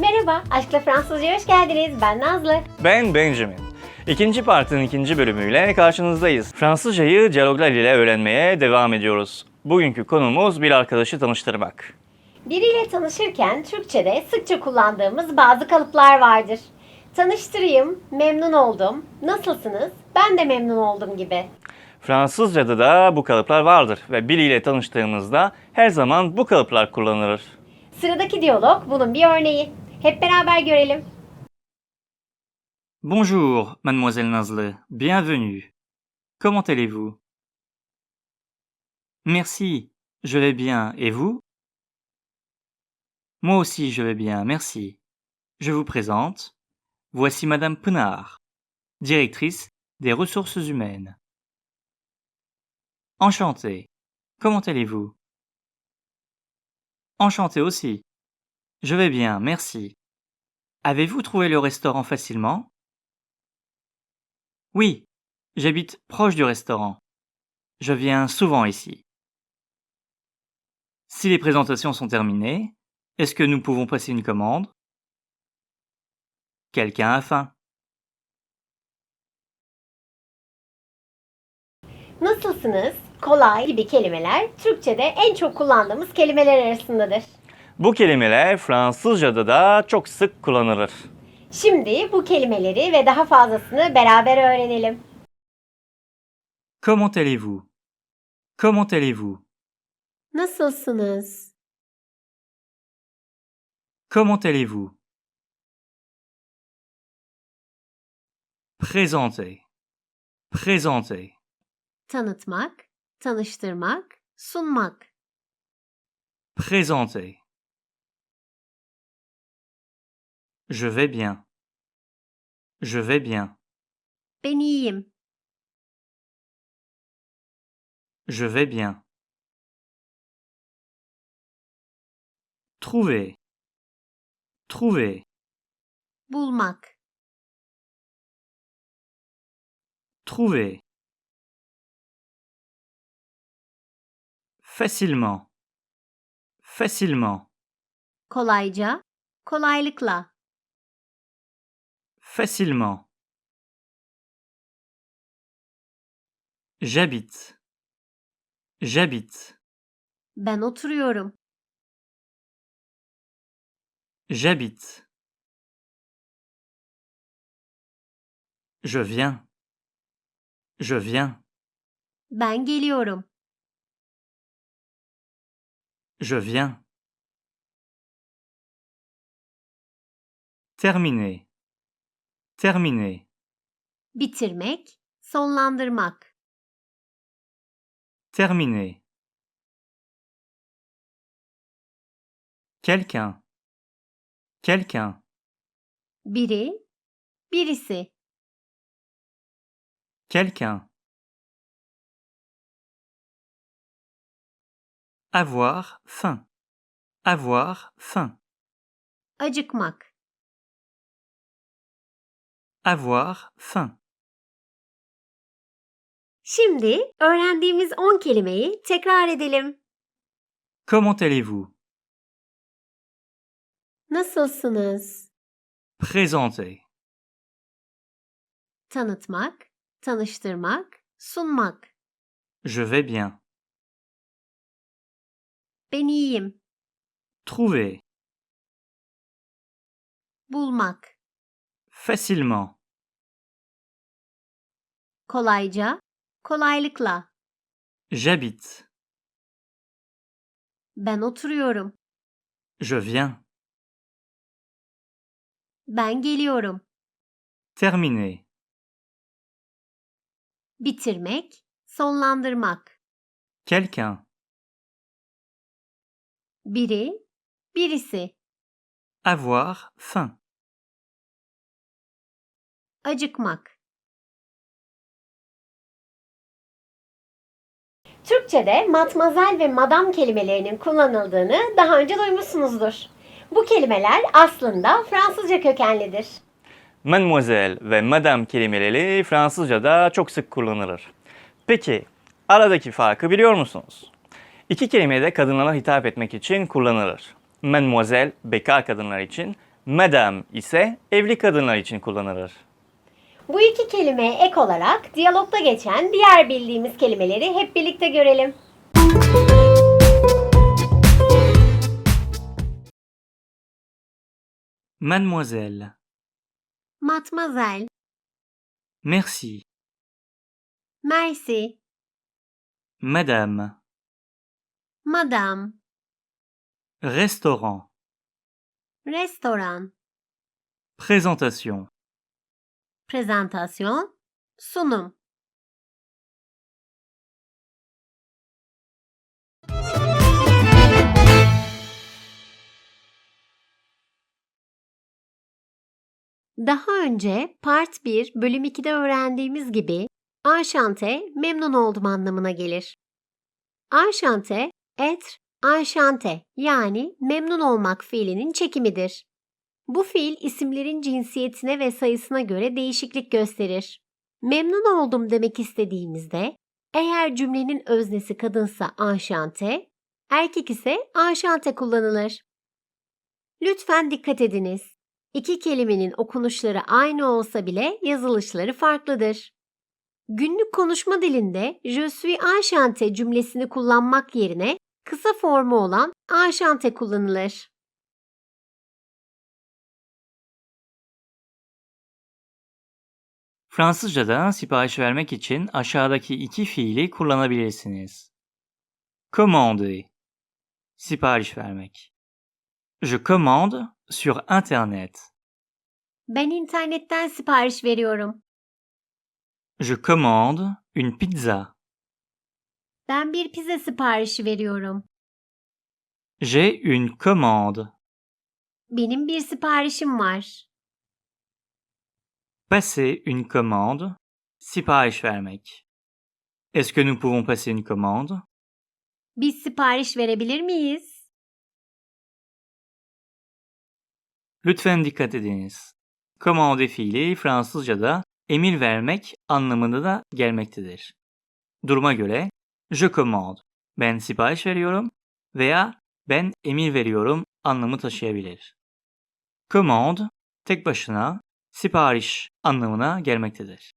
Merhaba, Aşkla Fransızca'ya hoş geldiniz. Ben Nazlı. Ben Benjamin. İkinci partinin ikinci bölümüyle karşınızdayız. Fransızcayı diyaloglar ile öğrenmeye devam ediyoruz. Bugünkü konumuz bir arkadaşı tanıştırmak. Biriyle tanışırken Türkçe'de sıkça kullandığımız bazı kalıplar vardır. Tanıştırayım, memnun oldum, nasılsınız, ben de memnun oldum gibi. Fransızcada da bu kalıplar vardır ve biriyle tanıştığımızda her zaman bu kalıplar kullanılır. Sıradaki diyalog bunun bir örneği. Bonjour, mademoiselle Nazlı. Bienvenue. Comment allez-vous? Merci, je vais bien. Et vous? Moi aussi, je vais bien, merci. Je vous présente. Voici Madame Penard, directrice des ressources humaines. Enchantée. Comment allez-vous? Enchanté aussi. Je vais bien, merci. Avez-vous trouvé le restaurant facilement? Oui, j'habite proche du restaurant. Je viens souvent ici. Si les présentations sont terminées, est-ce que nous pouvons passer une commande? Quelqu'un a faim. Nasılsınız, kolay gibi kelimeler Türkçe'de en çok kullandığımız kelimeler arasındadır. Bu kelimeler Fransızcada da çok sık kullanılır. Şimdi bu kelimeleri ve daha fazlasını beraber öğrenelim. Comment allez-vous Comment allez-vous Nasılsınız? Comment allez-vous Présenter. Présenter. Tanıtmak, tanıştırmak, sunmak. Présenter. Je vais bien. Je vais bien. Ben iyiyim. Je vais bien. Trouver. Trouver. Bulmak. Trouver. Facilement. Facilement. Kolayca, kolaylıkla. Facilement. J'habite. J'habite. Ben oturuyorum. J'habite. Je viens. Je viens. Ben geliyorum. Je viens. Terminer. Terminer. Bitirmek, sonlandırmak. Terminer. Quelqu'un. Quelqu'un. Biri, birisi. Quelqu'un. Avoir faim. Avoir faim. Acıkmak. Avoir faim. Şimdi öğrendiğimiz 10 kelimeyi tekrar edelim. Comment allez-vous Nasılsınız? Présenter. Tanıtmak, tanıştırmak, sunmak. Je vais bien. Ben iyiyim. Trouver. Bulmak. Facilement. Kolayca, kolaylıkla. J'habite. Ben oturuyorum. Je viens. Ben geliyorum. Terminer. Bitirmek, sonlandırmak. Quelqu'un. Biri, birisi. Avoir faim. Acıkmak. Türkçe'de matmazel ve madam kelimelerinin kullanıldığını daha önce duymuşsunuzdur. Bu kelimeler aslında Fransızca kökenlidir. Mademoiselle ve madame kelimeleri Fransızca'da çok sık kullanılır. Peki, aradaki farkı biliyor musunuz? İki kelime de kadınlara hitap etmek için kullanılır. Mademoiselle bekar kadınlar için, Madame ise evli kadınlar için kullanılır. Bu iki kelimeye ek olarak diyalogda geçen diğer bildiğimiz kelimeleri hep birlikte görelim. Mademoiselle, Matmazel, merci. merci, Madame, madame, restaurant, restoran, présentation, prezentasyon, sunum. Daha önce Part 1 bölüm 2'de öğrendiğimiz gibi Anşante memnun oldum anlamına gelir. Anşante, être, anşante yani memnun olmak fiilinin çekimidir. Bu fiil isimlerin cinsiyetine ve sayısına göre değişiklik gösterir. Memnun oldum demek istediğimizde eğer cümlenin öznesi kadınsa anşante, erkek ise anşante kullanılır. Lütfen dikkat ediniz. İki kelimenin okunuşları aynı olsa bile yazılışları farklıdır. Günlük konuşma dilinde je suis enchanté cümlesini kullanmak yerine kısa formu olan enchanté kullanılır. Fransızca'da sipariş vermek için aşağıdaki iki fiili kullanabilirsiniz. Commander, sipariş vermek. Je commande sur Internet. Ben internetten sipariş veriyorum. Je commande une pizza. Ben bir pizza siparişi veriyorum. J'ai une commande. Benim bir siparişim var. Passer une commande, sipariş vermek. Est-ce que nous pouvons passer une commande? Biz sipariş verebilir miyiz? Lütfen dikkat ediniz. Commande fiili Fransızca'da emir vermek anlamında da gelmektedir. Duruma göre je commande, ben sipariş veriyorum veya ben emir veriyorum anlamı taşıyabilir. Commande tek başına sipariş anlamına gelmektedir.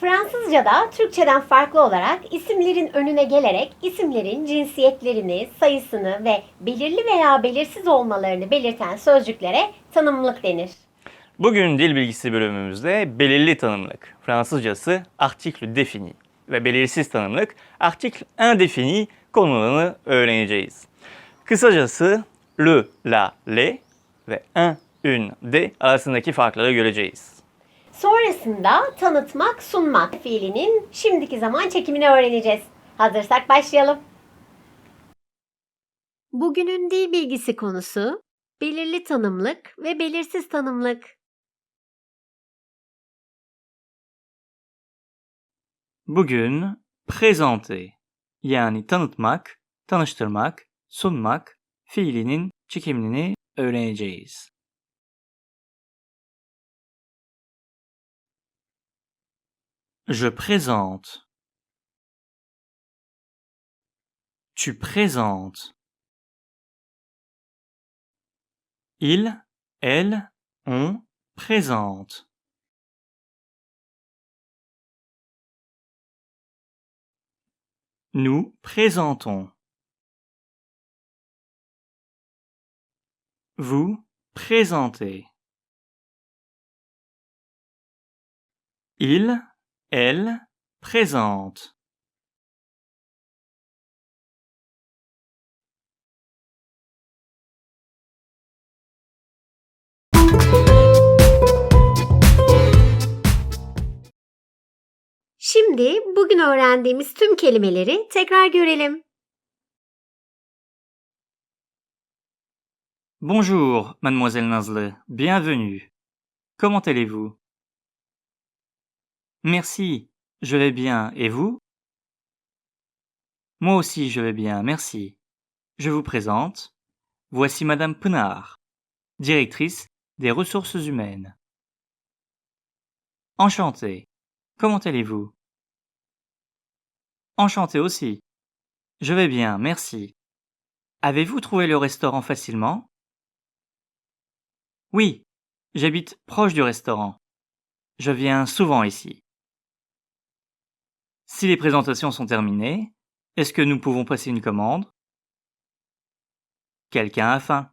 Fransızca'da Türkçeden farklı olarak isimlerin önüne gelerek isimlerin cinsiyetlerini, sayısını ve belirli veya belirsiz olmalarını belirten sözcüklere tanımlık denir. Bugün dil bilgisi bölümümüzde belirli tanımlık, Fransızcası article défini ve belirsiz tanımlık article indéfini konularını öğreneceğiz. Kısacası le, la, les ve un, une, de arasındaki farkları göreceğiz. Sonrasında tanıtmak, sunmak fiilinin şimdiki zaman çekimini öğreneceğiz. Hazırsak başlayalım. Bugünün dil bilgisi konusu belirli tanımlık ve belirsiz tanımlık. Bugün présenter yani tanıtmak, tanıştırmak, sunmak fiilinin çekimini öğreneceğiz. Je présente. Tu présentes. Il, elle, on présente. Nous présentons. Vous présentez. Il, elle présente. Bonjour, mademoiselle Nasle. Bienvenue. Comment allez-vous? Merci, je vais bien. Et vous? Moi aussi, je vais bien, merci. Je vous présente. Voici madame Penard, directrice des ressources humaines. Enchantée. Comment allez-vous? Enchanté aussi. Je vais bien, merci. Avez-vous trouvé le restaurant facilement? Oui, j'habite proche du restaurant. Je viens souvent ici. Si les présentations sont terminées, est-ce que nous pouvons passer une commande? Quelqu'un a faim.